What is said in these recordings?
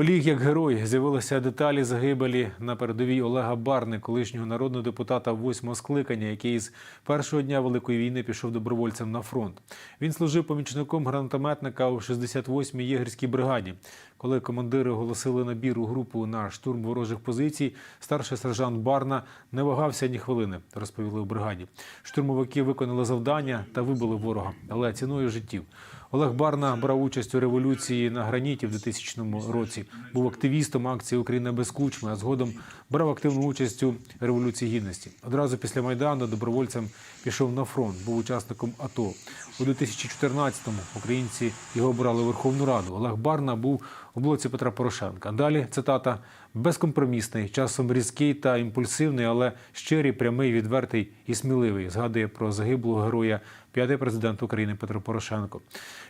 Оліг як герой з'явилися деталі загибелі на передовій Олега Барни, колишнього народного депутата восьмого скликання, який з першого дня великої війни пішов добровольцем на фронт. Він служив помічником гранатометника у 68-й єгерській бригаді. Коли командири оголосили набір у групу на штурм ворожих позицій, старший сержант Барна не вагався ні хвилини, розповіли у бригаді. Штурмовики виконали завдання та вибили ворога, але ціною життів. Олег Барна брав участь у революції на граніті в 2000 році. Був активістом акції Україна без кучми, а згодом брав активну участь у революції гідності. Одразу після майдану добровольцем пішов на фронт, був учасником АТО. У 2014-му українці його обрали у Верховну Раду. Олег Барна був у блоці Петра Порошенка. Далі цитата безкомпромісний, часом різкий та імпульсивний, але щирий, прямий, відвертий і сміливий. Згадує про загиблого героя п'ятий президент України Петро Порошенко.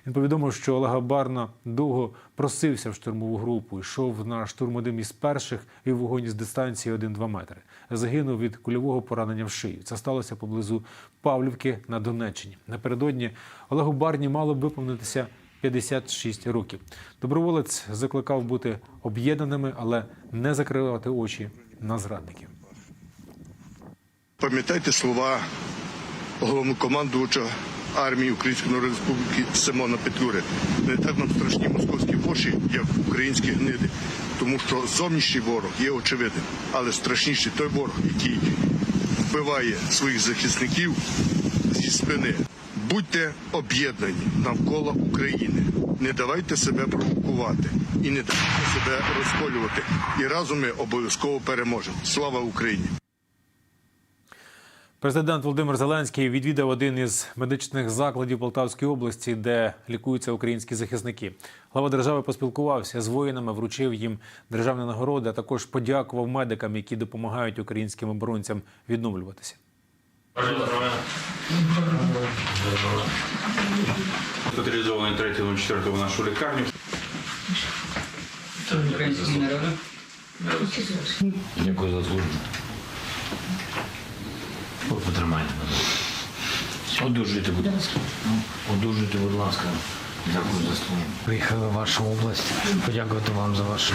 Він повідомив, що Олега Барна довго просився в штурмову групу, йшов на штурм одним із перших і в вогонь з дистанції 1-2 метри. Загинув від кульового поранення в шию. Це сталося поблизу Павлівки на Донеччині. Напередодні Олегу Барні мало б виповнитися 56 років. Доброволець закликав бути об'єднаними, але не закривати очі на зрадників. Пам'ятайте слова головнокомандувача армії Української Народної Республіки Симона Петлюри. Не так нам страшні московські воші, як українські гниди. Тому що зовнішній ворог є очевидним, але страшніший той ворог, який вбиває своїх захисників зі спини. Будьте об'єднані навколо України. Не давайте себе провокувати і не давайте себе розколювати. І разом ми обов'язково переможемо. Слава Україні! Президент Володимир Зеленський відвідав один із медичних закладів Полтавської області, де лікуються українські захисники. Глава держави поспілкувався з воїнами, вручив їм державні нагороди, а також подякував медикам, які допомагають українським оборонцям відновлюватися. Спеціалізований 3.04 в нашу лікарню. Народу. Дякую за службу. Потримайте мене. Одужуйте, будь ласка. Одужуйте, будь ласка. Дякую за службу. Приїхали в вашу область. Подякувати вам за вашу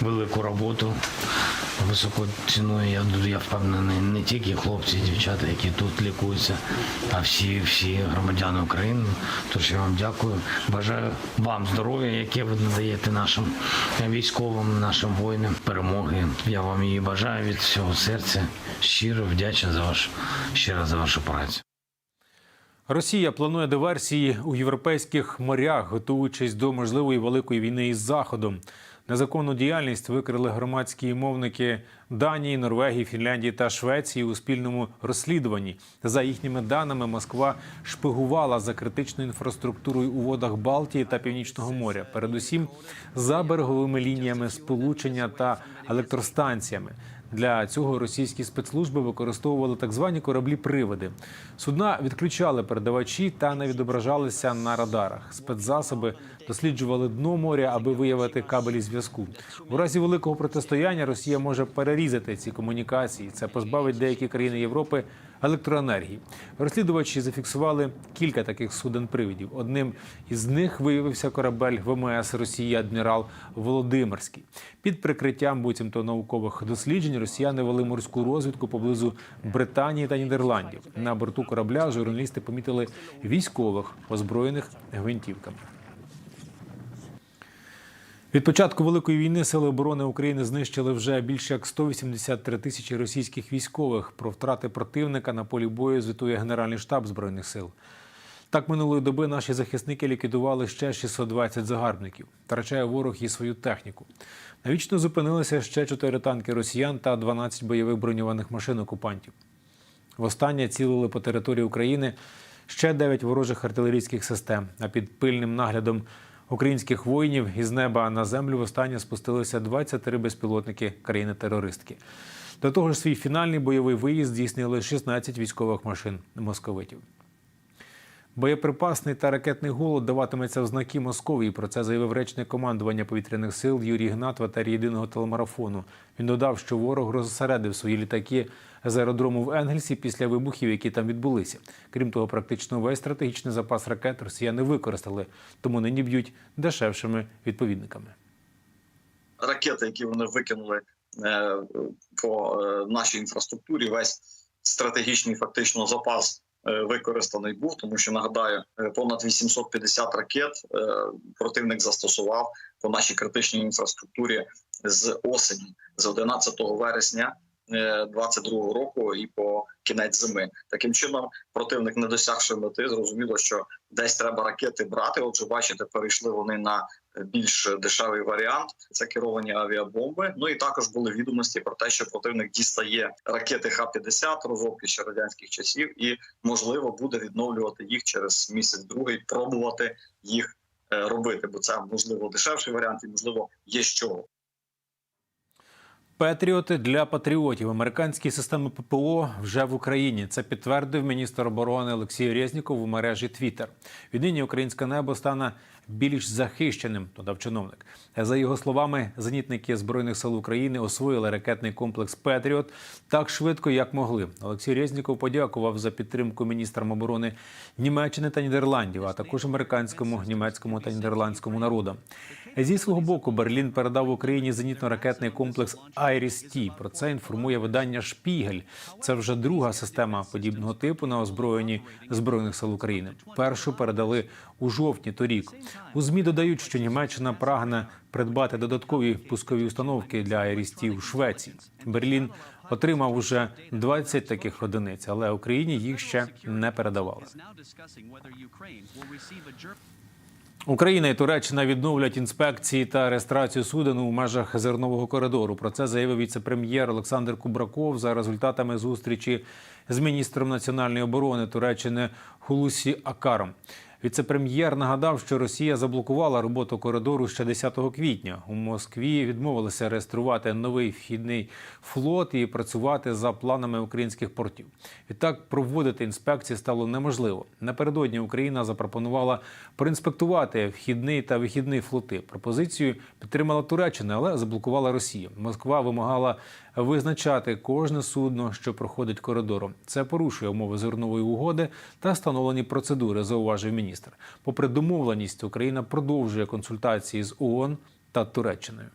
велику роботу. Високо ціную, я, я впевнений, не тільки хлопці і дівчата, які тут лікуються, а всі, всі громадяни України. Тож я вам дякую. Бажаю вам здоров'я, яке ви надаєте нашим військовим, нашим воїнам, перемоги. Я вам її бажаю від всього серця. Щиро вдячний за вашу щиро за вашу працю. Росія планує диверсії у європейських морях, готуючись до можливої великої війни із Заходом. Незаконну діяльність викрили громадські мовники Данії, Норвегії, Фінляндії та Швеції у спільному розслідуванні. За їхніми даними, Москва шпигувала за критичною інфраструктурою у водах Балтії та Північного моря, передусім за береговими лініями сполучення та електростанціями. Для цього російські спецслужби використовували так звані кораблі-приводи. Судна відключали передавачі та не відображалися на радарах. Спецзасоби досліджували дно моря, аби виявити кабелі зв'язку. У разі великого протистояння Росія може перерізати ці комунікації. Це позбавить деякі країни Європи електроенергії. Розслідувачі зафіксували кілька таких суден-привидів. Одним із них виявився корабель ВМС Росії адмірал Володимирський. Під прикриттям буцімто наукових досліджень росіяни вели морську розвідку поблизу Британії та Нідерландів. На борту корабля журналісти помітили військових, озброєних гвинтівками. Від початку великої війни сили оборони України знищили вже більше як 183 тисячі російських військових. Про втрати противника на полі бою звітує Генеральний штаб збройних сил. Так минулої доби наші захисники ліквідували ще 620 загарбників. Втрачає ворог і свою техніку. Навічно зупинилися ще 4 танки росіян та 12 бойових броньованих машин окупантів. Востаннє цілили по території України ще 9 ворожих артилерійських систем. А під пильним наглядом українських воїнів із неба на землю востаннє спустилися 23 безпілотники країни-терористки. До того ж, свій фінальний бойовий виїзд здійснили 16 військових машин московитів. Боєприпасний та ракетний голод даватиметься в знаки Московії. Про це заявив речник командування повітряних сил Юрій Гнат в етері єдиного телемарафону. Він додав, що ворог розсередив свої літаки з аеродрому в Енгельсі після вибухів, які там відбулися. Крім того, практично весь стратегічний запас ракет росіяни використали, тому нині б'ють дешевшими відповідниками. ракети, які вони викинули е, по е, нашій інфраструктурі, весь стратегічний фактично запас е, використаний був, тому що нагадаю, понад 850 ракет противник застосував по нашій критичній інфраструктурі з осені, з 11 вересня. 22 року і по кінець зими таким чином противник не досягши мети. Зрозуміло, що десь треба ракети брати. Отже, бачите, перейшли вони на більш дешевий варіант. Це керовані авіабомби. Ну і також були відомості про те, що противник дістає ракети Х-50, розробки ще радянських часів, і можливо буде відновлювати їх через місяць другий, пробувати їх е, робити, бо це можливо дешевший варіант, і можливо є з Петріоти для патріотів. Американські системи ППО вже в Україні. Це підтвердив міністр оборони Олексій Резніков у мережі Твіттер. Віднині українське небо стане більш захищеним. Додав чиновник. За його словами, зенітники збройних сил України освоїли ракетний комплекс Петріот так швидко, як могли. Олексій Резніков подякував за підтримку міністрам оборони Німеччини та Нідерландів, а також американському, німецькому та нідерландському народам. Зі свого боку Берлін передав Україні зенітно-ракетний комплекс «Айріс-Ті». Про це інформує видання Шпігель. Це вже друга система подібного типу на озброєнні збройних сил України. Першу передали у жовтні торік. У змі додають, що Німеччина прагне придбати додаткові пускові установки для «Айріс-Ті» у Швеції. Берлін отримав уже 20 таких одиниць, але Україні їх ще не передавали. Україна і Туреччина відновлять інспекції та реєстрацію суден у межах зернового коридору. Про це заявив віце-прем'єр Олександр Кубраков за результатами зустрічі з міністром національної оборони Туреччини Хулусі Акаром. Віце-прем'єр нагадав, що Росія заблокувала роботу коридору ще 10 квітня. У Москві відмовилися реєструвати новий вхідний флот і працювати за планами українських портів. Відтак проводити інспекції стало неможливо. Напередодні Україна запропонувала проінспектувати вхідний та вихідний флоти. Пропозицію підтримала Туреччина, але заблокувала Росія. Москва вимагала визначати кожне судно, що проходить коридором. Це порушує умови зернової угоди та встановлені процедури, зауважив міністр. Попри домовленість, Україна продовжує консультації з ООН та Туреччиною.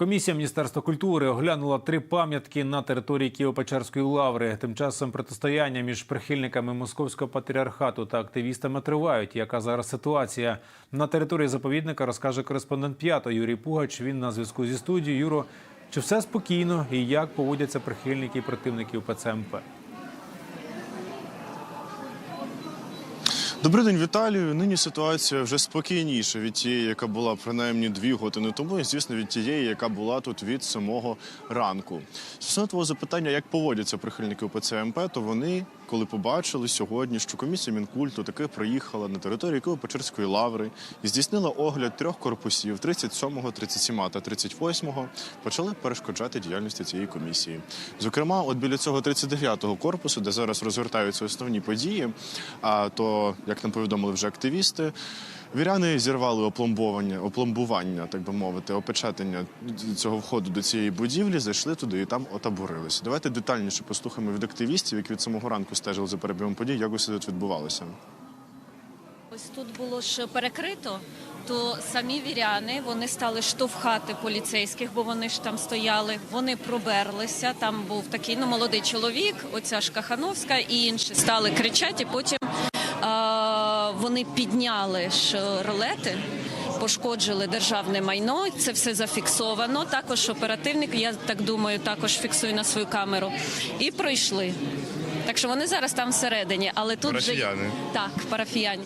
Комісія Міністерства культури оглянула три пам'ятки на території Києво-Печерської лаври. Тим часом протистояння між прихильниками московського патріархату та активістами тривають. Яка зараз ситуація на території заповідника, розкаже кореспондент п'ятого Юрій Пугач. Він на зв'язку зі студією. Юро, чи все спокійно і як поводяться прихильники і противники ПЦМП? Добрий день, Віталію. Нині ситуація вже спокійніша від тієї, яка була принаймні дві години тому, і звісно, від тієї, яка була тут від самого ранку. Стосовно твого запитання, як поводяться прихильники УПЦ МП, то вони, коли побачили сьогодні, що комісія Мінкульту таки приїхала на територію Києво-Печерської лаври і здійснила огляд трьох корпусів 37, 37 та 38, почали перешкоджати діяльності цієї комісії. Зокрема, от біля цього 39-го корпусу, де зараз розгортаються основні події, а то, як нам повідомили вже активісти, віряни зірвали опломбування, опломбування, так би мовити, опечатання цього входу до цієї будівлі, зайшли туди і там отаборилися. Давайте детальніше послухаємо від активістів, які від самого ранку стежили за перебігом подій, як усе тут відбувалося. Ось тут було ж перекрито, то самі віряни вони стали штовхати поліцейських, бо вони ж там стояли. Вони проберлися. Там був такий ну молодий чоловік, оця ж Кахановська і інші стали кричати. і Потім вони підняли ролети. Пошкоджили державне майно, це все зафіксовано. Також оперативник, я так думаю, також фіксує на свою камеру. І пройшли. Так що вони зараз там всередині, але тут вже так, парафіяни.